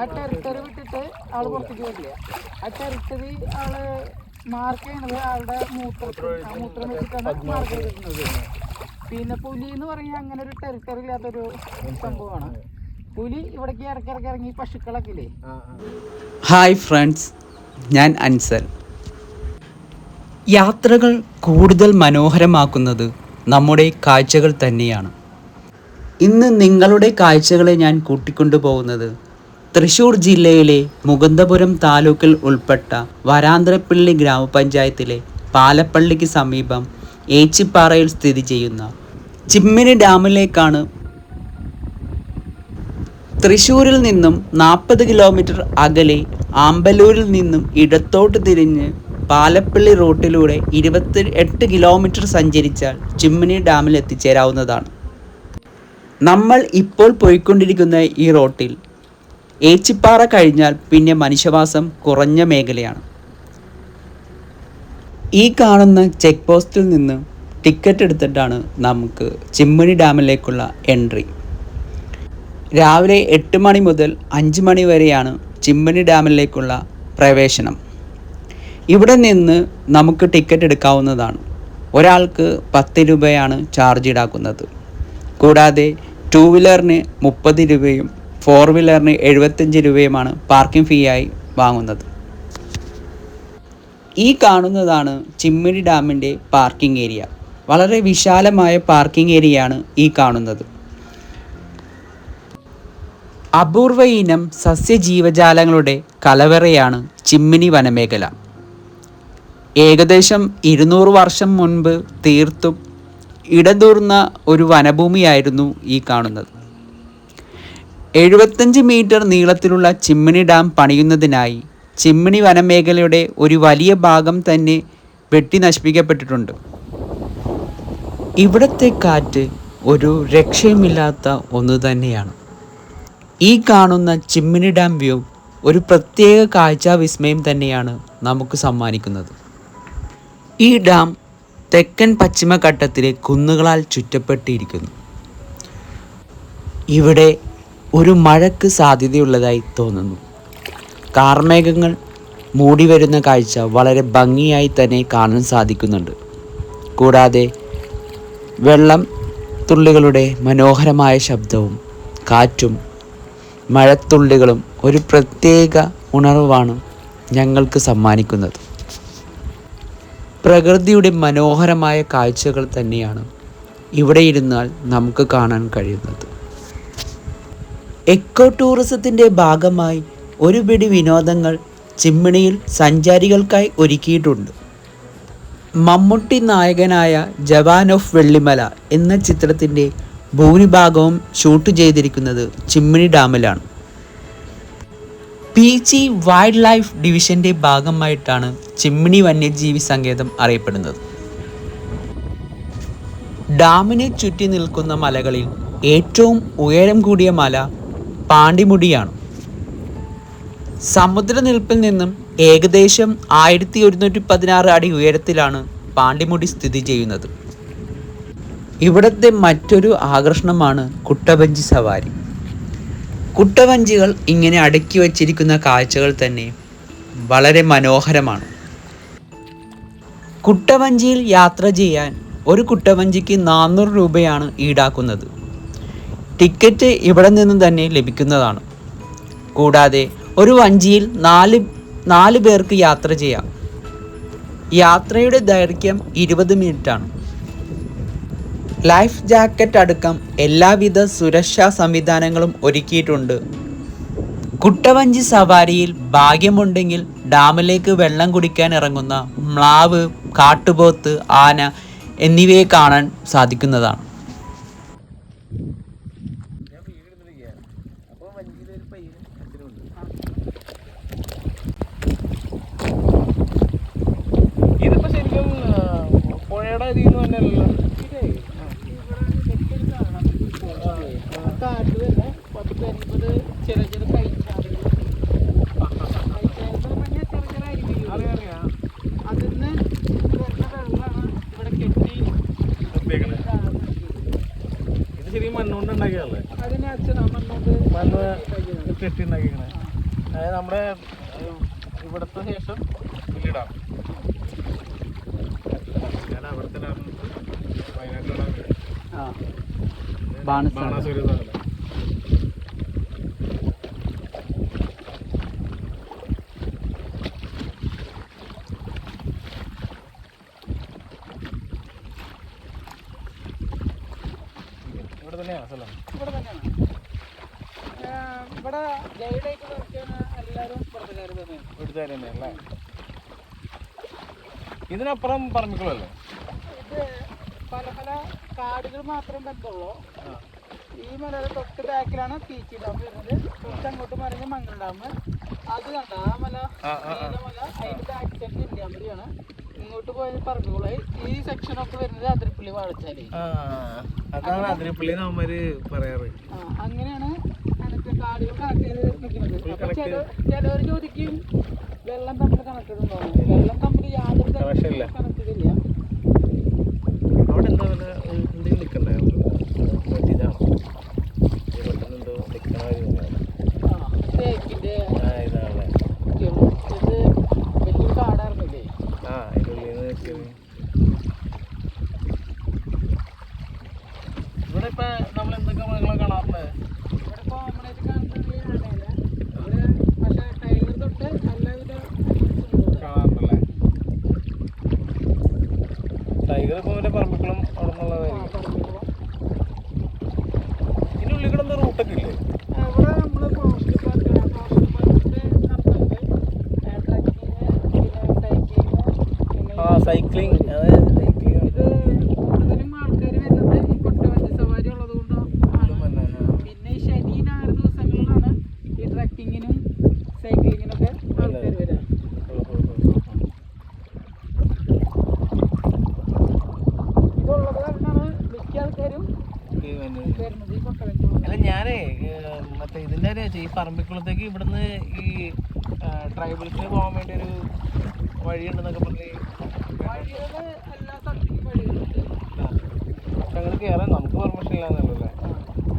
ആ ടെറിട്ടറി വിട്ടിട്ട് ആൾ പുറത്തേക്ക് വരില്ല. ആ ടെറിട്ടറി ആൾ മാർക്ക് ചെയ്യണത് ആളുടെ മൂത്രത്തിൽ മൂത്രം വെച്ചിട്ടാണ് മാർക്ക് ചെയ്തിരുന്നത്. പിന്നെ പുലി എന്ന് പറഞ്ഞാൽ അങ്ങനെ ഒരു ടെറിട്ടറി ഇല്ലാത്തൊരു സംഭവമാണ്. പുലി ഇവിടേക്ക് ഇടയ്ക്കിടയ്ക്ക് ഇറങ്ങി പശുക്കളൊക്കെ ഇല്ലേ? ഹായ് ഫ്രണ്ട്സ് ഞാൻ അൻസൽ. യാത്രകൾ കൂടുതൽ മനോഹരമാക്കുന്നത് നമ്മുടെ കാഴ്ചകൾ തന്നെയാണ്. ഇന്ന് നിങ്ങളുടെ കാഴ്ചകളെ ഞാൻ കൂട്ടിക്കൊണ്ടു പോകുന്നത് തൃശ്ശൂർ ജില്ലയിലെ മുകുന്ദപുരം താലൂക്കിൽ ഉൾപ്പെട്ട വരാന്തരപ്പള്ളി ഗ്രാമപഞ്ചായത്തിലെ പാലപ്പള്ളിക്ക് സമീപം ഏച്ചിപ്പാറയിൽ സ്ഥിതി ചെയ്യുന്ന ചിമ്മിനി ഡാമിലേക്കാണ് തൃശൂരിൽ നിന്നും നാൽപ്പത് കിലോമീറ്റർ അകലെ ആമ്പലൂരിൽ നിന്നും ഇടത്തോട്ട് തിരിഞ്ഞ് പാലപ്പള്ളി റൂട്ടിലൂടെ ഇരുപത്തി എട്ട് കിലോമീറ്റർ സഞ്ചരിച്ചാൽ ചിമ്മിനി ഡാമിൽ എത്തിച്ചേരാവുന്നതാണ്. നമ്മൾ ഇപ്പോൾ പോയിക്കൊണ്ടിരിക്കുന്ന ഈ റോട്ടിൽ ഏച്ചിപ്പാറ കഴിഞ്ഞാൽ പിന്നെ മനുഷ്യവാസം കുറഞ്ഞ മേഖലയാണ്. ഈ കാണുന്ന ചെക്ക് പോസ്റ്റിൽ നിന്ന് ടിക്കറ്റ് എടുത്തിട്ടാണ് നമുക്ക് ചിമ്മിണി ഡാമിലേക്കുള്ള എൻട്രി. രാവിലെ എട്ട് മണി മുതൽ അഞ്ച് മണി വരെയാണ് ചിമ്മിണി ഡാമിലേക്കുള്ള പ്രവേശനം. ഇവിടെ നിന്ന് നമുക്ക് ടിക്കറ്റ് എടുക്കാവുന്നതാണ്. ഒരാൾക്ക് പത്ത് രൂപയാണ് ചാർജ് ഈടാക്കുന്നത്. കൂടാതെ ടൂ വീലറിന് മുപ്പത് രൂപയും ഫോർ വീലറിന് എഴുപത്തഞ്ച് രൂപയുമാണ് പാർക്കിംഗ് ഫീ ആയി വാങ്ങുന്നത്. ഈ കാണുന്നതാണ് ചിമ്മിണി ഡാമിന്റെ പാർക്കിംഗ് ഏരിയ വളരെ വിശാലമായ പാർക്കിംഗ് ഏരിയയാണ് ഈ കാണുന്നത്. അപൂർവ ഇനം സസ്യജീവജാലങ്ങളുടെ കലവറയാണ് ചിമ്മിനി വനമേഖല. ഏകദേശം ഇരുന്നൂറ് വർഷം മുൻപ് തീർത്തും ഇടതൂർന്ന ഒരു വനഭൂമിയായിരുന്നു ഈ കാണുന്നത്. എഴുപത്തഞ്ച് മീറ്റർ നീളത്തിലുള്ള ചിമ്മിണി ഡാം പണിയുന്നതിനായി ചിമ്മിണി വനമേഖലയുടെ ഒരു വലിയ ഭാഗം തന്നെ വെട്ടി നശിപ്പിക്കപ്പെട്ടിട്ടുണ്ട്. ഇവിടത്തെ കാറ്റ് ഒരു രക്ഷയുമില്ലാത്ത ഒന്ന് തന്നെയാണ്. ഈ കാണുന്ന ചിമ്മിണി ഡാം വ്യൂ ഒരു പ്രത്യേക കാഴ്ചാ വിസ്മയം തന്നെയാണ് നമുക്ക് സമ്മാനിക്കുന്നത്. ഈ ഡാം തെക്കൻ പശ്ചിമഘട്ടത്തിലെ കുന്നുകളാൽ ചുറ്റപ്പെട്ടിരിക്കുന്നു. ഇവിടെ ഒരു മഴയ്ക്ക് സാധ്യതയുള്ളതായി തോന്നുന്നു. കാർമേഘങ്ങൾ മൂടി വരുന്ന കാഴ്ച വളരെ ഭംഗിയായി തന്നെ കാണാൻ സാധിക്കുന്നുണ്ട്. കൂടാതെ വെള്ളം തുള്ളികളുടെ മനോഹരമായ ശബ്ദവും കാറ്റും മഴത്തുള്ളികളും ഒരു പ്രത്യേക ഉണർവാണ് ഞങ്ങൾക്ക് സമ്മാനിക്കുന്നത്. പ്രകൃതിയുടെ മനോഹരമായ കാഴ്ചകൾ തന്നെയാണ് ഇവിടെ ഇരുന്നാൽ നമുക്ക് കാണാൻ കഴിയുന്നത്. എക്കോ ടൂറിസത്തിന്റെ ഭാഗമായി ഒരുപിടി വിനോദങ്ങൾ ചിമ്മിണിയിൽ സഞ്ചാരികൾക്കായി ഒരുക്കിയിട്ടുണ്ട്. മമ്മൂട്ടി നായകനായ ജവാൻ ഓഫ് വെള്ളിമല എന്ന ചിത്രത്തിന്റെ ഭൂരിഭാഗവും ഷൂട്ട് ചെയ്തിരിക്കുന്നത് ചിമ്മിണി ഡാമിലാണ്. പി ജി വൈൽഡ് ലൈഫ് ഡിവിഷന്റെ ഭാഗമായിട്ടാണ് ചിമ്മിണി വന്യജീവി സങ്കേതം അറിയപ്പെടുന്നത്. ഡാമിനെ ചുറ്റി നിൽക്കുന്ന മലകളിൽ ഏറ്റവും ഉയരം കൂടിയ മല പാണ്ടിമുടിയാണ്. സമുദ്രനിൽപ്പിൽ നിന്നും ഏകദേശം ആയിരത്തി ഒരുന്നൂറ്റി പതിനാറ് അടി ഉയരത്തിലാണ് പാണ്ടിമുടി സ്ഥിതി ചെയ്യുന്നത്. ഇവിടുത്തെ മറ്റൊരു ആകർഷണമാണ് കുട്ടവഞ്ചി സവാരി. കുട്ടവഞ്ചികൾ ഇങ്ങനെ അടുക്കി വച്ചിരിക്കുന്ന കാഴ്ചകൾ തന്നെ വളരെ മനോഹരമാണ്. കുട്ടവഞ്ചിയിൽ യാത്ര ചെയ്യാൻ ഒരു കുട്ടവഞ്ചിക്ക് നാനൂറ് രൂപയാണ് ഈടാക്കുന്നത്. ടിക്കറ്റ് ഇവിടെ നിന്ന് തന്നെ ലഭിക്കുന്നതാണ്. കൂടാതെ ഒരു വഞ്ചിയിൽ നാല് നാല് പേർക്ക് യാത്ര ചെയ്യാം. യാത്രയുടെ ദൈർഘ്യം ഇരുപത് മിനിറ്റാണ്. ലൈഫ് ജാക്കറ്റ് അടക്കം എല്ലാവിധ സുരക്ഷാ സംവിധാനങ്ങളും ഒരുക്കിയിട്ടുണ്ട്. കുട്ടവഞ്ചി സവാരിയിൽ ഭാഗ്യമുണ്ടെങ്കിൽ ഡാമിലേക്ക് വെള്ളം കുടിക്കാൻ ഇറങ്ങുന്ന മ്ലാവ് കാട്ടുപോത്ത് ആന എന്നിവയെ കാണാൻ സാധിക്കുന്നതാണ് ഇതിപ്പോ ശരിക്കും ആ, പുഴയുടെ ഇതിൽ നിന്ന് തന്നെയല്ലല്ലോ കാറ്റ് തന്നെ പത്ത് അൻപത് ചെറിയ ചെറിയ കൈച്ചാറുകൾ കൈച്ചാറുകൾ പറഞ്ഞാൽ ചെറിയ ചെറിയ അരുവികൾ അറിയാം അറിയാം അതിന്ന് വരുന്ന വെള്ളമാണ് ഇവിടെ കെട്ടി നിർത്തിയേക്കണേ. ഇത് ശരിക്കും മണ്ണുകൊണ്ട് ഉണ്ടാക്കിയതല്ലേ അതിനെ അച്ഛനാ മണ്ണോട് മണ്ണ് കെട്ടി ഉണ്ടാക്കിയേക്കണേ അതായത് നമ്മുടെ ഇവിടുത്തെ ശേഷം പുല്ലിടാം ഞാൻ അവിടുത്തെ ഡാം വയനാട്ടിലെ ഡാം ബാണാസുര സാധനം ഇവിടെ തന്നെയാണ് സ്ഥലം ഇവിടെ തന്നെയാണ് ആ, ഇവിടെ ഗൈഡായിട്ട് വർക്ക് ചെയ്യുന്ന എല്ലാവരും പുറത്തുകാർ തന്നെയാണ് ഇവിടുത്തെ തന്നെ അല്ലേ ഇതിനപ്പുറം പറമ്പിക്കുളല്ലേ? ഇത് പല പല കാടുകൾ മാത്രം ബന്ധമുള്ളൂ ഈ മലയുടെ തൊട്ട് ബാക്കിലാണ് പീച്ചി ഡാം വരുന്നത്. തൊട്ട് അങ്ങോട്ട് മറിഞ്ഞ മംഗൾ ഡാം. അത് കണ്ട ആ മല മല അതിന്റെ ബാക്ക് സൈഡ് ഇന്ത്യാമ്പലിയാണ് ഇങ്ങോട്ട് പോയത് പറമ്പുകളായി ഈ സെക്ഷനൊക്കെ വരുന്നത് അതിരപ്പള്ളി വാഴച്ചാലി. അതാണ് അതിരപ്പള്ളി നമ്മര് പറയാറ്. ആ, അങ്ങനെയാണ് ചിലവർ ചോദിക്കും വെള്ളം തമ്മിൽ കണക്റ്റഡ് ഉണ്ടോ വെള്ളം തമ്മിൽ യാതൊരു Connection ഇല്ല. കണക്റ്റഡ് ഇല്ല അവിടെ എന്താ വല്ല എന്തെങ്കിലും നിൽക്കണ്ടായിരുന്നു ഇതാണോ ഇത് പെട്ടെന്ന് എന്തോ നിൽക്കണ കാര്യം തോന്നിയാണ്. ആ തേക്കിന്റെ ആ ഇതാണല്ലേ ഇത് വലിയൊരു കാടായിരുന്നില്ലേ ആ അതിന്റെ ഉള്ളിൽ നിന്ന് നിൽക്കുന്നത് ഇവിടെ ഇപ്പൊ നമ്മൾ എന്തൊക്കെ മൃഗങ്ങളെ കാണാറുണ്ട് ഇവിടെ കോമൺ ആയിട്ട് കാണുന്നത് ഈ ആനയല്ല. ഇവിടെ പക്ഷേ ടൈഗർ തൊട്ട് എല്ലാവിധ animals ഉണ്ട് ഇവിടെ. കാണാറുണ്ടല്ലേ ടൈഗർ ഇപ്പൊ മറ്റേ പറമ്പിക്കുളം അവിടെ ആ, നിന്നുള്ളതായിരിക്കും പറമ്പിക്കുളം. ഇതിന്റെ ഉള്ളിൽ കൂടെ എന്താ റൂട്ടൊക്കെ ഇല്ലേ ആ, ഇവിടെ നമ്മൾ forest park, ആ, forest park നടത്തുന്നുണ്ട്. ആ, trekking, പിന്നെ cycling, പിന്നെ ആ സൈക്ലിംഗ് അതായത് സൈക്ലിംഗ് ഇത് കൂടുതലും ആൾക്കാർ വരുന്നത് ഈ കൊട്ടവഞ്ചി സവാരി ഉള്ളത് കൊണ്ടാണ് പിന്നെ ഈ ശനി ഞായർ ദിവസങ്ങളിലാണ് ഈ ട്രക്കിങ്ങിനും സൈക്ലിങ്ങിനൊക്കെ ആൾക്കാർ വരിക ഇതുള്ളത് കാരണമാണ് മിക്ക ആൾക്കാരും വരുന്നത് ഈ കൊട്ടവഞ്ചി അല്ല ഞാനേ ഏർ, മറ്റേ ഇതിന്റെ ഒരു ഈ പറമ്പിക്കുളത്തേക്ക് ഇവിടുന്ന് ഈ ട്രൈബൽസിന് പോകാൻ വേണ്ടി ഒരു വഴിയുണ്ടെന്നൊക്കെ പറഞ്ഞ് അങ്ങനെ കയറാൻ നമുക്ക് പെർമിഷൻ ഇല്ലാന്നല്ലേ.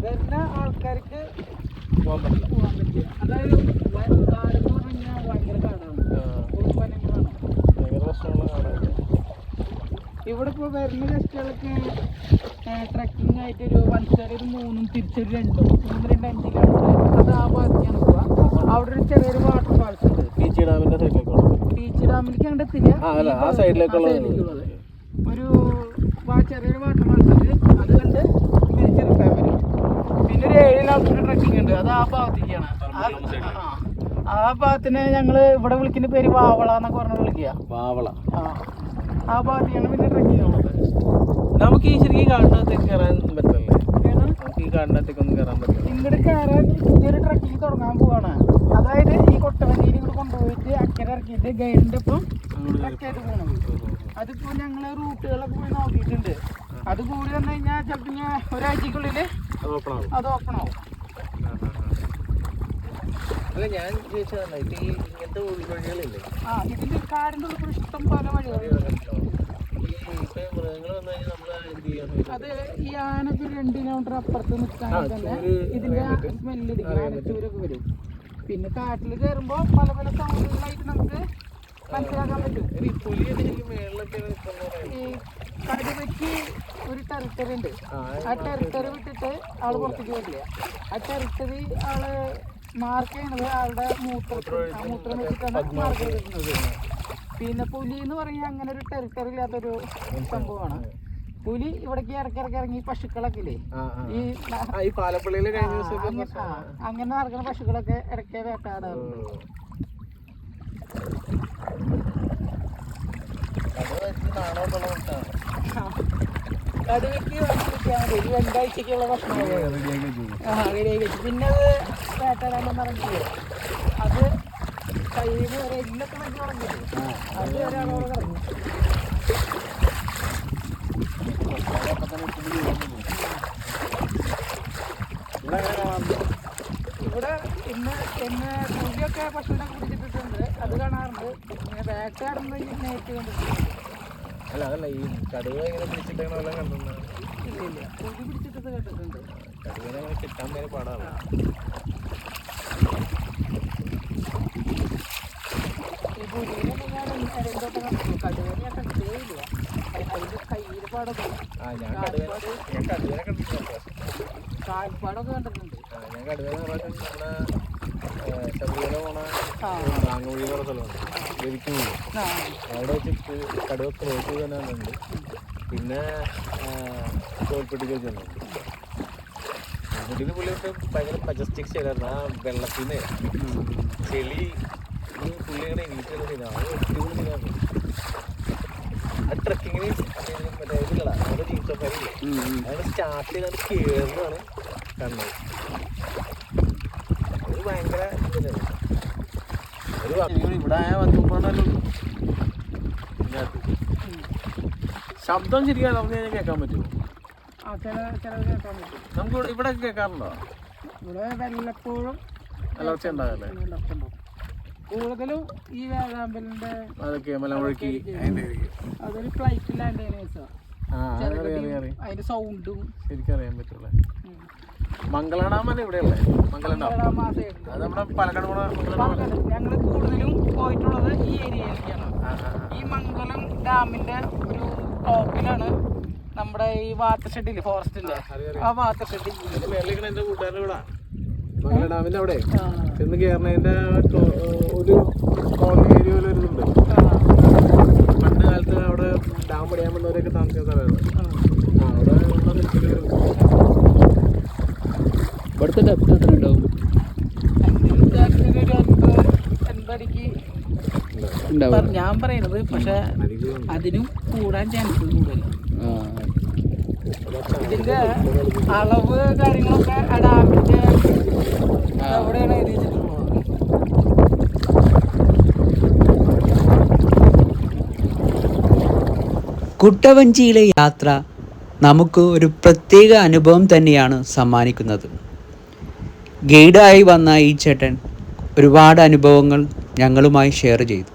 വരുന്ന ആൾക്കാർക്ക് പോകാൻ പറ്റില്ല. പോകാൻ പറ്റില്ല. അതായത് ഭയങ്കര കാടാണ്. ഭയങ്കര പ്രശ്നമുള്ള കാണാൻ ഇവിടെ ഇപ്പോൾ വരുന്ന ഗസ്റ്റുകൾക്ക് ട്രക്കിംഗ് ആയിട്ട് ഒരു വൺ സൈഡ് ഒരു മൂന്നും തിരിച്ചൊരു രണ്ടും മൂന്ന് രണ്ട് അഞ്ചിലാണ്. അത് ആ ഭാഗത്തേക്കാണ് പോവുക അവിടെ ഒരു ചെറിയൊരു വാട്ടർ ഫാൾസ് ഉണ്ട്. ബീച്ച് ഡാമിന്റെ സൈഡിലേക്ക് പോകണം ബീച്ച് ഡാമിലേക്ക് എത്തില്ല. ആ, സൈഡിലേക്കുള്ളത്. ഒരു വാ- ചെറിയൊരു വാട്ടർ ഫാൾസ് ഉണ്ട്. അത് കണ്ട് തിരിച്ചെടുക്കാൻ പറ്റും പിന്നെ ഒരു ഏഴ് കിലോമീറ്റർ ട്രക്കിംഗ് ഉണ്ട്. അത് ആ ഭാഗത്തേക്കാണ്. ആ- ഭാഗത്തിന് ഞങ്ങൾ ഇവിടെ വിളിക്കുന്ന പേര് വാവള എന്നൊക്കെ പറഞ്ഞ് വിളിക്കുക. വാവള. ആ. ആ ഭാഗത്താണ് പിന്നെ ട്രക്കിംഗ് ഉള്ളത് നമുക്ക് ഈ ശരിക്കും കാടിനകത്തേക്ക് കയറാൻ പറ്റില്ലേ? നമുക്ക് ഈ കാടിനകത്തേക്കൊന്നും കയറാൻ പറ്റില്ല. ഇങ്ങോട്ട് കയറാൻ പുതിയൊരു ട്രക്കിങ് തുടങ്ങാൻ പോവാണ്. അതായത് ഈ കൊട്ടവഞ്ചിയിൽ ഇങ്ങോട്ട് കൊണ്ടുപോയിട്ട് അക്കരെ ഇറക്കിയിട്ട് ഗൈഡിന്റെ ഒപ്പം ട്രക്കായിട്ട് പോകണം അതിപ്പോ ഞങ്ങൾ റൂട്ടുകളൊക്കെ പോയി നോക്കിയിട്ടുണ്ട്. അത് കൂടി വന്നു കഴിഞ്ഞാൽ ചിലപ്പോൾ ഒരാഴ്ചക്കുള്ളിൽ അത് ഓപ്പൺ ആവും. ഞാൻ ഈ ഇങ്ങനത്തെ ആ ഇതിന്റെ കാടിന്റെ ഉള്ളിൽ കൂടി ഇഷ്ടം പോലെ വഴികളുണ്ട് അത് ഈ ആനക്ക് ഒരു രണ്ട് കിലോമീറ്റർ അപ്പുറത്ത് നിൽക്കാൻ തന്നെ ഇതിന്റെ. സ്മെല്ല് ആനച്ചൂരൊക്കെ വരും. പിന്നെ കാട്ടിൽ കയറുമ്പോ പല പല സൗണ്ടുകളായിട്ട് നമുക്ക് മനസ്സിലാക്കാൻ പറ്റും. ഈ കടുവയ്ക്ക് ഒരു ടെറിട്ടറി ഉണ്ട്. ആ, ആ ടെറിട്ടറി വിട്ടിട്ട് ആൾ പുറത്തേക്ക് വരില്ല. ആ ടെറിട്ടറി ആൾ മാർക്ക് ചെയ്യണത് ആളുടെ ആ മൂത്രം വെച്ചിട്ടാണ് മാർക്ക് ചെയ്തിരുന്നത് പിന്നെ പുലി എന്ന് പറഞ്ഞാൽ അങ്ങനെ ഒരു ടെറിട്ടറി ഇല്ലാത്തൊരു സംഭവമാണ്. പുലി ഇവിടേക്ക് ഇറക്കി ഇറക്കി ഇറങ്ങി പശുക്കളൊക്കെ. ഈ ആ, അങ്ങനെ നടക്കുന്ന പശുക്കളൊക്കെ ഇടയ്ക്ക് വേട്ടാടാറുണ്ട് മുട്ടാണ് കടുവയ്ക്ക് മതി ഈ രണ്ടാഴ്ചക്കുള്ള ഭക്ഷണം റെഡിയാക്കി ആ റെഡി വെച്ചു. പിന്നെ അത് വേട്ടയാടാൻ പറഞ്ഞിട്ട് അത് കഴിയുന്ന വരെ എല്ലൊക്കെ വെച്ച് തുടങ്ങിയത് അത് ഒരാളോട് പറഞ്ഞു ഇവിടെ ഇന്ന് ഇന്ന് പുലിയൊക്കെ പശുവിനെ കുടിച്ചിട്ടിട്ടുണ്ട് അത് കാണാറുണ്ട്. പിന്നെ ഈ നേരിട്ട് കണ്ടിട്ടുണ്ട് അല്ല അതല്ല ഈ കടുവ ഇങ്ങനെ പിടിച്ചിട്ടാണ് വല്ലതും കണ്ടെന്നാണ് ഇല്ല പുലി പിടിച്ചിട്ടത് കേട്ടിട്ടുണ്ട്. കടുവനെ അങ്ങനെ കിട്ടാൻ വേറെ പാടാണ്. പുലിനെ ഞാൻ ഇടയിലോട്ട് കണ്ടു കടുവനെ ഞാൻ കണ്ടേ ഇല്ല. അതിന്റെ കയ്യിൽ പാടൊക്കെ ആ ഞാൻ കടുവ ഞാൻ കടുവനെ കണ്ടിട്ടുണ്ട്. കാൽപ്പാടൊക്കെ കണ്ടിട്ടുണ്ട്. ആ, ഞാൻ കടുവനെ പ്രാവശ്യം നമ്മുടെ ശബരിമല പോണ എന്ന് പറഞ്ഞ സ്ഥലമുണ്ട് ആ അവിടെ വെച്ച് കടുവ ക്രോസ് തന്നെ ഉണ്ട് പിന്നെ തോൽപ്പെട്ടിക്ക് വെച്ചിട്ടുണ്ട് തോൽപ്പെട്ടിയിൽ പുള്ളി ഭയങ്കര മജസ്റ്റിക് സ്റ്റൈലായിരുന്നു ആ വെള്ളത്തിന് ചെളി പുള്ളി ഇങ്ങനെ എണീറ്റുള്ള സീനാണ് അടിപൊളി സീനാണ് ആ. ട്രക്കിങ്ങിന് മറ്റേ ഇതില്ലടാ നമ്മുടെ ജീപ്പ് സഫാരി അങ്ങനെ സ്റ്റാർട്ട് ചെയ്താണ് കയറുന്നതാണ് കണ്ടത് ഭയങ്കര ഒരു ഇവിടെ ആയ ശബ്ദം ശരിക്കും പറഞ്ഞു കേൾക്കാൻ പറ്റുമോ? നമുക്ക് ഇവിടെ- കേൾക്കാറുണ്ടോ? ഇവിടെ വല്ലപ്പോഴും ഉണ്ടാകല്ലേ ഉണ്ടാവും. കൂടുതലും ഈ വേഴാമ്പലിന്റെ അതൊക്കെ മലമുഴക്കി അതൊരു ഫ്ലൈറ്റ് ലാൻഡ് ചെയ്യുന്ന ആ അറിയാം അറിയാം അറിയാം അതിന്റെ സൗണ്ടും ശരിക്കും അറിയാൻ പറ്റുള്ള മംഗളാടാമൻ ഇവിടെയല്ലേ മംഗളണ്ടാവും അത് നമ്മുടെ പാലക്കാട് ഞങ്ങൾ കൂടുതലും പോയിട്ടുള്ളത് ഈ ഏരിയയിലേക്കാണ്. ഈ മംഗലം ഡാമിന്റെ ഒരു ടോപ്പിലാണ് നമ്മുടെ ഈ വാട്ടർ ഷെഡിൽ ഫോറസ്റ്റിന്റെ? ആ വാട്ടർ ഷെഡിൽ എന്റെ കൂട്ടുകാരുടെ ഇവിടെ. മംഗള ഡാമിന്റെ അവിടെ. ചെന്ന് കയറുന്നതിന്റെ ഒരു കോളനി ഏരിയ പോലെ പണ്ട് കാലത്ത് അവിടെ ഡാം പണിയാൻ വന്നവരൊക്കെ താമസിക്കാൻ സ്ഥലമാണ് ആ. അവിടെ ഇവിടുത്തെ ഡെപ്ത് എത്ര ഉണ്ടാവും? ഞാൻ പറയുന്നത് പക്ഷെ അതിനും കൂടാൻ ചാൻസ് കൂടുതലാണ് ഇതിന്റെ അളവ് കാര്യങ്ങളൊക്കെ ആ. ഡാമിന്റെ അവിടെയാണ് എഴുതിയിട്ടുള്ളത് കുട്ടവഞ്ചിയിലെ യാത്ര നമുക്ക് ഒരു പ്രത്യേക അനുഭവം തന്നെയാണ് സമ്മാനിക്കുന്നത്. ഗൈഡായി വന്ന ഈ ചേട്ടൻ ഒരുപാട് അനുഭവങ്ങൾ ഞങ്ങളുമായി ഷെയർ ചെയ്തു.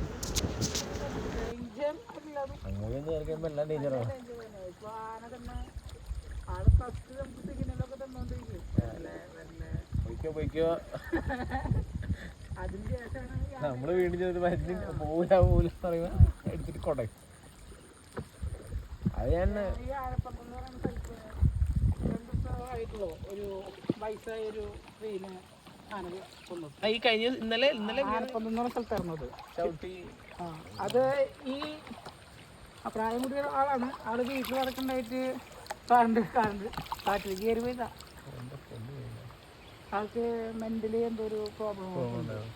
നമ്മൾ വീണ്ടും ചെന്നിട്ട് മരുന്ന് പറയുമ്പോ എടുത്തിട്ട് അത് ഞാൻ ഒരു വയസ്സായ ഒരു സ്ത്രീനെ ആന കൊന്നത്. ആ, ഈ കഴിഞ്ഞ ഇന്നലെ ഇന്നലെ ആനപ്പന്ത് എന്ന് പറഞ്ഞ സ്ഥലത്തായിരുന്നത് ചവിട്ടി. ആ അത് ഈ ആ പ്രായം കൂടിയ ആളാണ്. ആൾ വീട്ടിൽ നടക്കണ്ടായിട്ട് കറണ്ട് കറണ്ട് കാട്ടിലേക്ക് കയറി പോയതാ. ആൾക്ക് മെന്റലി എന്തോ ഒരു പ്രോബ്ലം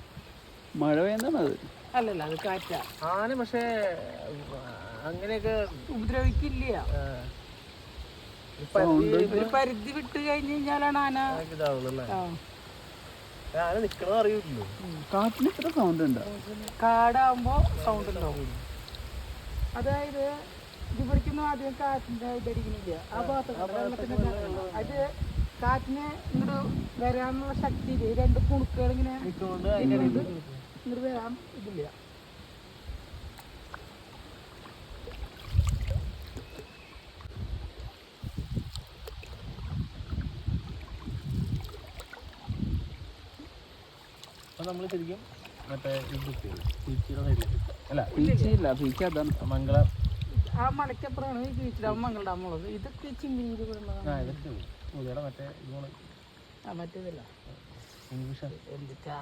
മഴ പെയ്യുന്നതാണ് അല്ലല്ല അത് കാറ്റാ. ആന പക്ഷേ അങ്ങനെയൊക്കെ ഉപദ്രവിക്കില്ല. പരിധി പരിധി വിട്ട് കഴിഞ്ഞ് കഴിഞ്ഞാലാണ് ആന ആന നിക്കണത് അറിയില്ലല്ലോ. കാറ്റിന് ഇത്ര സൗണ്ട് ഉണ്ടോ? കാടാകുമ്പോ സൗണ്ട് ഉണ്ടാവും. അതായത് ഇവിടേക്കൊന്നും ആദ്യം കാറ്റിന്റെ ഇതടിക്കണില്ല. ആ ഭാഗത്തൊക്കെ വെള്ളത്തിന്റെ. അത് കാറ്റിന് ഇങ്ങോട്ട് വരാനുള്ള ശക്തി ഇല്ല. രണ്ട് കുണുക്കുകൾ ഇങ്ങനെ ഇങ്ങോട്ട് വരാൻ ഇതില്ല. നമ്മൾ ശരിക്കും മറ്റേ ബീച്ചിയുടെ അല്ല ബീച്ചില്ല ബീച്ച് അതാണ്. മംഗള ആ മലക്കപ്പുറമാണ് ഈ ബീച്ച് മംഗള ഡാം ഉള്ളത് ഇതൊക്കെ ചിമ്മിനിയിൽ ആ ഇതൊക്കെ മറ്റേ ഇതുപോലെ ആ മറ്റേതല്ല. ഇംഗ്ലീഷ് എന്തിട്ടാ?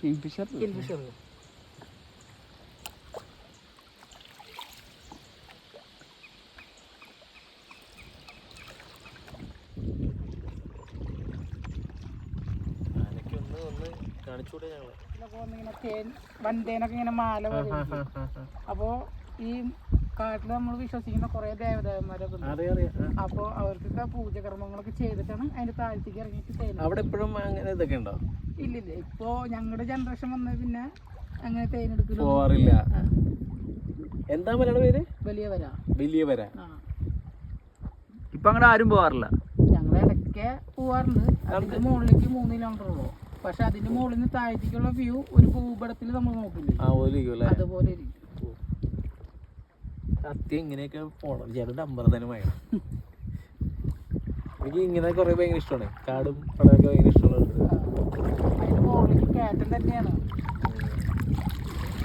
കിൽഫിഷർ ആനയ്ക്ക് ഒന്ന് ഒന്ന് കാണിച്ചുകൂടെ ഞങ്ങൾ. ഇതിലൊക്കെ വന്നിങ്ങനെ തേൻ വൻതേനൊക്കെ ഇങ്ങനെ മാല പോലെ ഇരിക്കും. അപ്പോ ഈ കാട്ടിൽ നമ്മൾ വിശ്വസിക്കുന്ന കുറെ ദേവദേവന്മാരൊക്കെ ഉണ്ട്. അപ്പോ അവർക്കൊക്കെ പൂജകർമ്മങ്ങളൊക്കെ ചെയ്തിട്ടാണ് അതിന്റെ താഴത്തേക്ക് ഇറങ്ങിയിട്ട് അവിടെ എപ്പോഴും അങ്ങനെ ഇതൊക്കെ ഉണ്ടോ? ഇല്ലില്ല ഇപ്പോ ഞങ്ങളുടെ ജനറേഷൻ വന്ന പിന്നെ അങ്ങനെ തേനെടുക്കില്ല പോവാറില്ല. എന്താ മലയുടെ പേര്? വലിയ വരാ വലിയ വര ഇപ്പൊ അങ്ങോട്ട് ആരും പോവാറില്ല? ഞങ്ങൾ ഇടയ്ക്ക് പോവാറുണ്ട്. അതിന്റെ മുകളിലേക്ക് മൂന്ന് കിലോമീറ്റർ ഉള്ളൂ. പക്ഷെ അതിന്റെ മുകളിൽ നിന്ന് താഴത്തേക്കുള്ള വ്യൂ ഒരു ഭൂപടത്തിൽ നമ്മൾ നോക്കില്ലേ? അതുപോലെ ഇരിക്കും സത്യം ഇങ്ങനെയൊക്കെ പോണം. ചേട്ടന്റെ വേണം. എനിക്ക് ഇങ്ങനെ കുറെ ഭയങ്കര ഇഷ്ടമാണ്. കാടും പടമൊക്കെ ഭയങ്കര ഇഷ്ടമുള്ള ആ. അതിന്റെ മുകളിലേക്ക് കയറ്റം തന്നെയാണ്.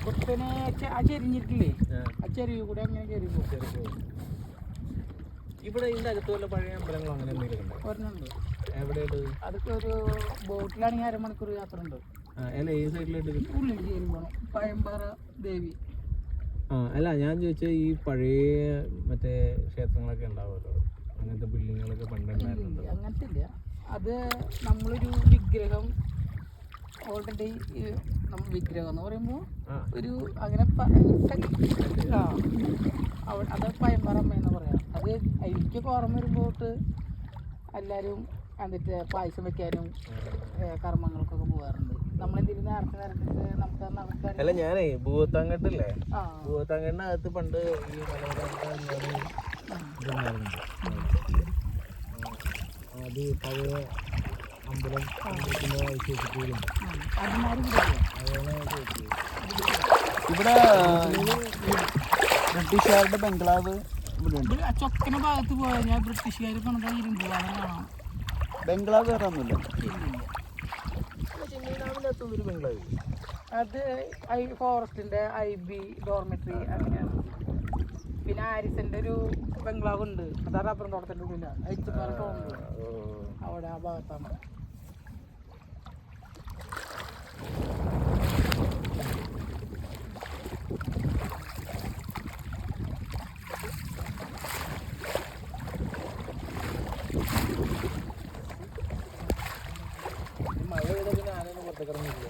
കുത്തനെ ആ ചെരിഞ്ഞിട്ടില്ലേ ആ, ചെരിവ് കൂടെ അങ്ങനെ കയറി പോകും. ഇവിടെ ഇതിന്റെ അകത്ത് വല്ല പഴയ അമ്പലങ്ങളോ അങ്ങനെ എന്തെങ്കിലും ഒരെണ്ണുണ്ട് എവിടെയായിട്ട് അതൊക്കെ ഒരു ബോട്ടിലാണെങ്കിൽ അരമണിക്കൂർ യാത്ര ഉണ്ട് അല്ല ഈ സൈഡിലായിട്ട് ഉള്ളിൽ കയറി പോകണം പഴമ്പാറ ദേവി. ആ അല്ല ഞാൻ ചോദിച്ച ഈ പഴയ മറ്റേ ക്ഷേത്രങ്ങളൊക്കെ ഉണ്ടാവുമല്ലോ? അങ്ങനത്തെ ബിൽഡിങ്ങുകളൊക്കെ പണ്ടുണ്ടായിരുന്നു അങ്ങനത്തെ ഇല്ല അത് നമ്മളൊരു വിഗ്രഹം ഓൾറെഡി നമ്മൾ വിഗ്രഹം എന്ന് പറയുമ്പോൾ ഒരു അങ്ങനെ ആ അത് പയമ്പറമ്മ എന്ന് പറയാം. അത് എനിക്കൊക്കെ ഓർമ്മ വരുമ്പോട്ട് എല്ലാവരും എന്നിട്ട് പായസം വെക്കാനും കർമ്മങ്ങൾക്കൊക്കെ പോകാറുണ്ട് നമ്മളെന്തെങ്കിലും നേരത്തെ നേരത്തെ നമുക്ക് നമുക്ക് അല്ല ഞാനേ ഭൂവത്താങ്കട്ടില്ലേ ആ. ഭൂവത്താങ്കട്ടിനകത്ത് പണ്ട് ഈ അത് പഴയ അമ്പലം ചോദിച്ചത്. ഇവിടെ ബ്രിട്ടീഷുകാരുടെ ബംഗ്ലാവ് ഇവിടെ ഉണ്ട്. ചൊക്കന ഭാഗത്ത് പോയാൽ ബ്രിട്ടീഷുകാർ പണിത ഇരുമ്പ് കാണാം. ബംഗ്ലാവ് വേറെ ഒന്നുമില്ല ബംഗ്ലാവ് അത് ഐ ഫോറസ്റ്റിന്റെ ഐ ബി ഡോർമെട്രി അങ്ങനെയാണ്. പിന്നെ ആരിസന്റെ ഒരു ബംഗ്ലാവ് ഉണ്ട്. അത് റബ്ബർ തോട്ടത്തിന്റെ ഉള്ളിലാണ് ടോണ്ട് അവിടെ ആ ഭാഗത്താണ് മഴ പെയ്ത പിന്നെ ആനയൊന്നും പുറത്തേക്ക് ഇറങ്ങില്ല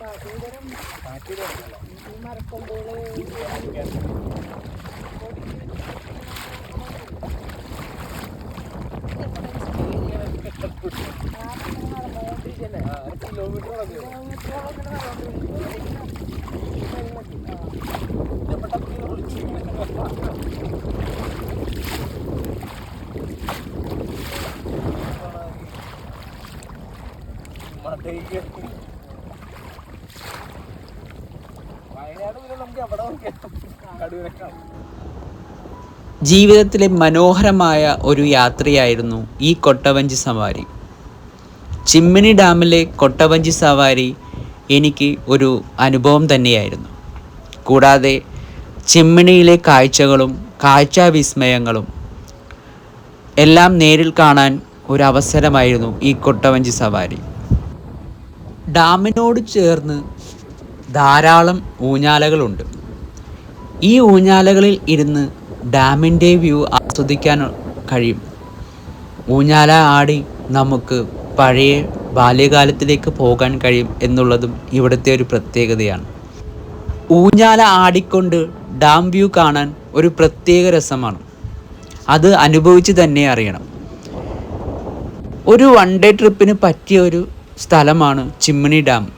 കാട്ടുകൂടരം കാറ്റിൽ ഈ മരക്കൊമ്പുകൾ നടന്നുകൊണ്ടിരിക്കല്ലേ കിലോമീറ്റർ വയനാട് പിന്നെ നമുക്ക് എവിടെ നോക്കിയാലും കടുവരക്കാം ജീവിതത്തിലെ മനോഹരമായ ഒരു യാത്രയായിരുന്നു ഈ കൊട്ടവഞ്ചി സവാരി. ചിമ്മിനി ഡാമിലെ കൊട്ടവഞ്ചി സവാരി എനിക്ക് ഒരു അനുഭവം തന്നെയായിരുന്നു. കൂടാതെ ചിമ്മിണിയിലെ കാഴ്ചകളും കാഴ്ചാവിസ്മയങ്ങളും എല്ലാം നേരിൽ കാണാൻ ഒരു അവസരമായിരുന്നു ഈ കൊട്ടവഞ്ചി സവാരി. ഡാമിനോട് ചേർന്ന് ധാരാളം ഊഞ്ഞാലകളുണ്ട്. ഈ ഊഞ്ഞാലകളിൽ ഇരുന്ന് ഡാമിന്റെ വ്യൂ ആസ്വദിക്കാൻ കഴിയും. ഊഞ്ഞാല ആടി നമുക്ക് പഴയ ബാല്യകാലത്തിലേക്ക് പോകാൻ കഴിയും എന്നുള്ളതും ഇവിടുത്തെ ഒരു പ്രത്യേകതയാണ്. ഊഞ്ഞാല ആടിക്കൊണ്ട് ഡാം വ്യൂ കാണാൻ ഒരു പ്രത്യേക രസമാണ്. അത് അനുഭവിച്ച് തന്നെ അറിയണം. ഒരു വൺ ഡേ ട്രിപ്പിന് പറ്റിയ ഒരു സ്ഥലമാണ് ചിമ്മിണി ഡാം.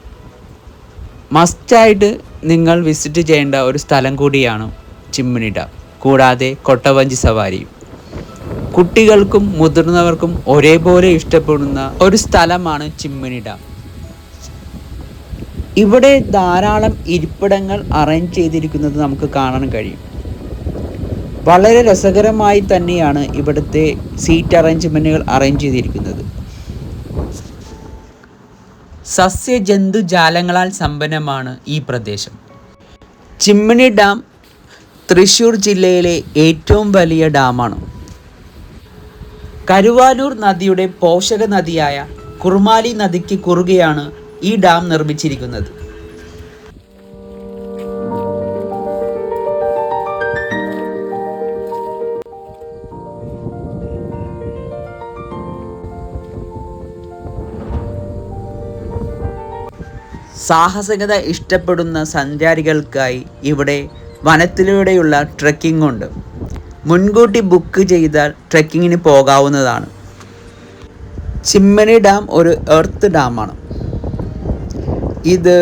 മസ്റ്റായിട്ട് നിങ്ങൾ വിസിറ്റ് ചെയ്യേണ്ട ഒരു സ്ഥലം കൂടിയാണ് ചിമ്മിണി ഡാം. കൂടാതെ കൊട്ടവഞ്ചി സവാരിയും. കുട്ടികൾക്കും മുതിർന്നവർക്കും ഒരേപോലെ ഇഷ്ടപ്പെടുന്ന ഒരു സ്ഥലമാണ് ചിമ്മിണി ഡാം ഇവിടെ ധാരാളം ഇരിപ്പിടങ്ങൾ അറേഞ്ച് ചെയ്തിരിക്കുന്നത് നമുക്ക് കാണാൻ കഴിയും. വളരെ രസകരമായി തന്നെയാണ് ഇവിടുത്തെ സീറ്റ് അറേഞ്ച്മെന്റുകൾ അറേഞ്ച് ചെയ്തിരിക്കുന്നത്. സസ്യജന്തുജാലങ്ങളാൽ സമ്പന്നമാണ് ഈ പ്രദേശം. ചിമ്മിണി ഡാം തൃശ്ശൂർ ജില്ലയിലെ ഏറ്റവും വലിയ ഡാമാണ്. കരുവാലൂർ നദിയുടെ പോഷക നദിയായ കുർമാലി നദിക്ക് കുറുകെയാണ് ഈ ഡാം നിർമ്മിച്ചിരിക്കുന്നത്. സാഹസികത ഇഷ്ടപ്പെടുന്ന സഞ്ചാരികൾക്കായി ഇവിടെ വനത്തിലൂടെയുള്ള ട്രെക്കിംഗ് ഉണ്ട്. മുൻകൂട്ടി ബുക്ക് ചെയ്താൽ ട്രെക്കിങ്ങിന് പോകാവുന്നതാണ്. ചിമ്മനി ഡാം ഒരു എർത്ത് ഡാമാണ്. ഇത്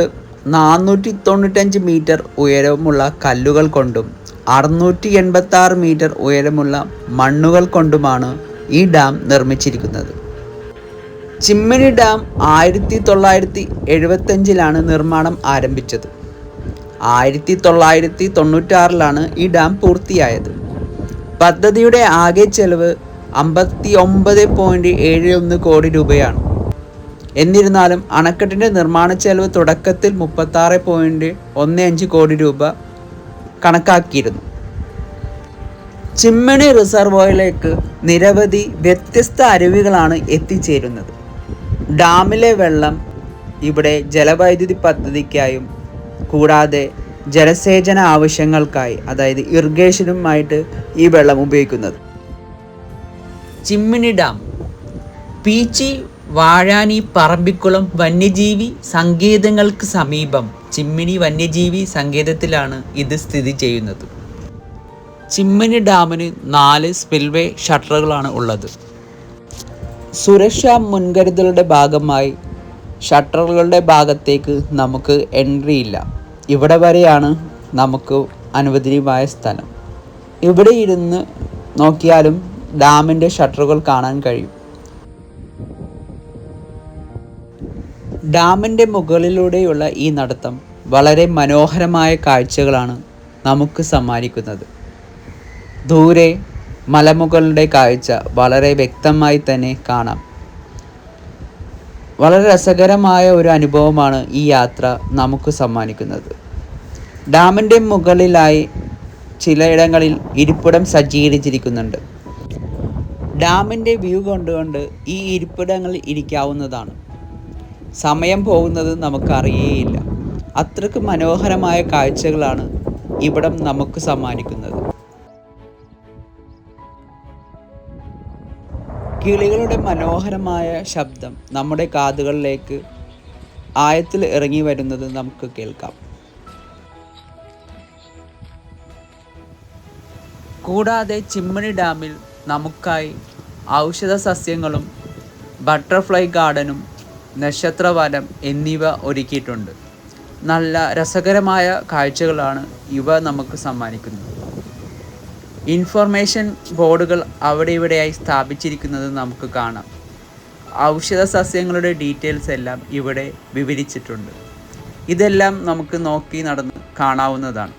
നാനൂറ്റി തൊണ്ണൂറ്റഞ്ച് മീറ്റർ ഉയരമുള്ള കല്ലുകൾ കൊണ്ടും അറുന്നൂറ്റി എൺപത്തി ആറ് മീറ്റർ ഉയരമുള്ള മണ്ണുകൾ കൊണ്ടുമാണ് ഈ ഡാം നിർമ്മിച്ചിരിക്കുന്നത്. ചിമ്മിനി ഡാം ആയിരത്തി തൊള്ളായിരത്തി എഴുപത്തഞ്ചിലാണ് നിർമ്മാണം ആരംഭിച്ചത്. ആയിരത്തി തൊള്ളായിരത്തി തൊണ്ണൂറ്റാറിലാണ് ഈ ഡാം പൂർത്തിയായത്. പദ്ധതിയുടെ ആകെ ചെലവ് അമ്പത്തി ഒമ്പത് പോയിന്റ് ഏഴ് ഒന്ന് കോടി രൂപയാണ്. എന്നിരുന്നാലും അണക്കെട്ടിന്റെ നിർമ്മാണ ചെലവ് തുടക്കത്തിൽ മുപ്പത്താറ് പോയിന്റ് ഒന്ന് അഞ്ച് കോടി രൂപ കണക്കാക്കിയിരുന്നു. ചിമ്മണി റിസർവോയിലേക്ക് നിരവധി വ്യത്യസ്ത അരുവികളാണ് എത്തിച്ചേരുന്നത്. ഡാമിലെ വെള്ളം ഇവിടെ ജലവൈദ്യുതി പദ്ധതിക്കായും കൂടാതെ ജലസേചന ആവശ്യങ്ങൾക്കായി അതായത് ഇറിഗേഷനുമായിട്ട് ഈ വെള്ളം ഉപയോഗിക്കുന്നത്. ചിമ്മിണി ഡാം. പീച്ചി വാഴാനി പറമ്പിക്കുളം വന്യജീവി സങ്കേതങ്ങൾക്ക് സമീപം ചിമ്മിണി വന്യജീവി സങ്കേതത്തിലാണ് ഇത് സ്ഥിതി ചെയ്യുന്നത്. ചിമ്മിണി ഡാമിന് നാല് സ്പിൽവേ ഷട്ടറുകളാണ് ഉള്ളത്. സുരക്ഷാ മുൻകരുതലുടെ ഭാഗമായി ഷട്ടറുകളുടെ ഭാഗത്തേക്ക് നമുക്ക് എൻട്രി ഇല്ല. ഇവിടെ വരെയാണ് നമുക്ക് അനുവദനീയമായ സ്ഥലം. ഇവിടെ ഇരുന്ന് നോക്കിയാലും ഡാമിന്റെ ഷട്ടറുകൾ കാണാൻ കഴിയും. ഡാമിന്റെ മുകളിലൂടെയുള്ള ഈ നടത്തം വളരെ മനോഹരമായ കാഴ്ചകളാണ് നമുക്ക് സമ്മാനിക്കുന്നത്. ദൂരെ മലമുകളുടെ കാഴ്ച വളരെ വ്യക്തമായി തന്നെ കാണാം. വളരെ രസകരമായ ഒരു അനുഭവമാണ് ഈ യാത്ര നമുക്ക് സമ്മാനിക്കുന്നത്. ഡാമിന്റെ മുകളിലായി ചിലയിടങ്ങളിൽ ഇരിപ്പിടം സജ്ജീകരിച്ചിരിക്കുന്നുണ്ട്. ഡാമിന്റെ വ്യൂ കൊണ്ടുകൊണ്ട് ഈ ഇരിപ്പിടങ്ങളിൽ ഇരിക്കാവുന്നതാണ്. സമയം പോകുന്നത് നമുക്കറിയേയില്ല. അത്രയ്ക്ക് മനോഹരമായ കാഴ്ചകളാണ് ഇവിടം നമുക്ക് സമ്മാനിക്കുന്നത്. കിളികളുടെ മനോഹരമായ ശബ്ദം നമ്മുടെ കാതുകളിലേക്ക് ആയത്തിൽ ഇറങ്ങി വരുന്നത് നമുക്ക് കേൾക്കാം. കൂടാതെ ചിമ്മണി ഡാമിൽ നമുക്കായി ഔഷധ സസ്യങ്ങളും ബട്ടർഫ്ലൈ ഗാർഡനും നക്ഷത്രവനം എന്നിവ ഒരുക്കിയിട്ടുണ്ട്. നല്ല രസകരമായ കാഴ്ചകളാണ് ഇവ നമുക്ക് സമ്മാനിക്കുന്നത്. ഇൻഫർമേഷൻ ബോർഡുകൾ അവിടെ ഇവിടെയായി സ്ഥാപിച്ചിരിക്കുന്നത് നമുക്ക് കാണാം. ഔഷധ സസ്യങ്ങളുടെ ഡീറ്റെയിൽസ് എല്ലാം ഇവിടെ വിവരിച്ചിട്ടുണ്ട്. ഇതെല്ലാം നമുക്ക് നോക്കി നടന്ന് കാണാവുന്നതാണ്.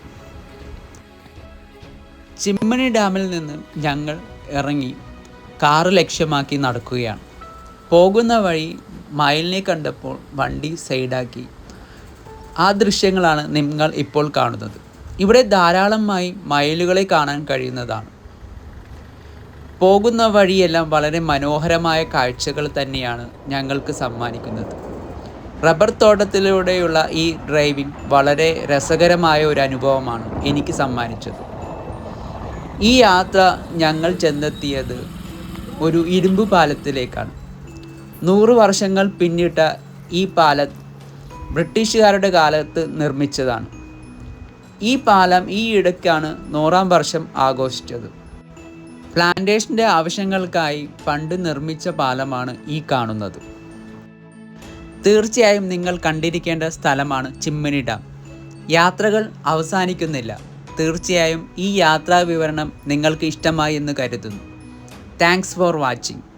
ചിമ്മണി ഡാമിൽ നിന്ന് ഞങ്ങൾ ഇറങ്ങി കാറ് ലക്ഷ്യമാക്കി നടക്കുകയാണ്. പോകുന്ന വഴി മയിലിനെ കണ്ടപ്പോൾ വണ്ടി സൈഡാക്കി. ആ ദൃശ്യങ്ങളാണ് നിങ്ങൾ ഇപ്പോൾ കാണുന്നത്. ഇവിടെ ധാരാളമായി മയിലുകളെ കാണാൻ കഴിയുന്നതാണ്. പോകുന്ന വഴിയെല്ലാം വളരെ മനോഹരമായ കാഴ്ചകൾ തന്നെയാണ് ഞങ്ങൾക്ക് സമ്മാനിക്കുന്നത്. റബ്ബർ തോട്ടത്തിലൂടെയുള്ള ഈ ഡ്രൈവിംഗ് വളരെ രസകരമായ ഒരു അനുഭവമാണ് എനിക്ക് സമ്മാനിച്ചത്. ഈ യാത്ര ഞങ്ങൾ ചെന്നെത്തിയത് ഒരു ഇരുമ്പ് പാലത്തിലേക്കാണ്. നൂറ് വർഷങ്ങൾ പിന്നിട്ട ഈ പാലം ബ്രിട്ടീഷുകാരുടെ കാലത്ത് നിർമ്മിച്ചതാണ്. ഈ പാലം ഈ ഇടയ്ക്കാണ് നൂറാം വർഷം ആഘോഷിച്ചത്. പ്ലാന്റേഷന്റെ ആവശ്യങ്ങൾക്കായി പണ്ട് നിർമ്മിച്ച പാലമാണ് ഈ കാണുന്നത്. തീർച്ചയായും നിങ്ങൾ കണ്ടിരിക്കേണ്ട സ്ഥലമാണ് ചിമ്മിനി ഡാം. യാത്രകൾ അവസാനിക്കുന്നില്ല. തീർച്ചയായും ഈ യാത്രാ വിവരണം നിങ്ങൾക്ക് ഇഷ്ടമായി എന്ന് കരുതുന്നു. Thanks for watching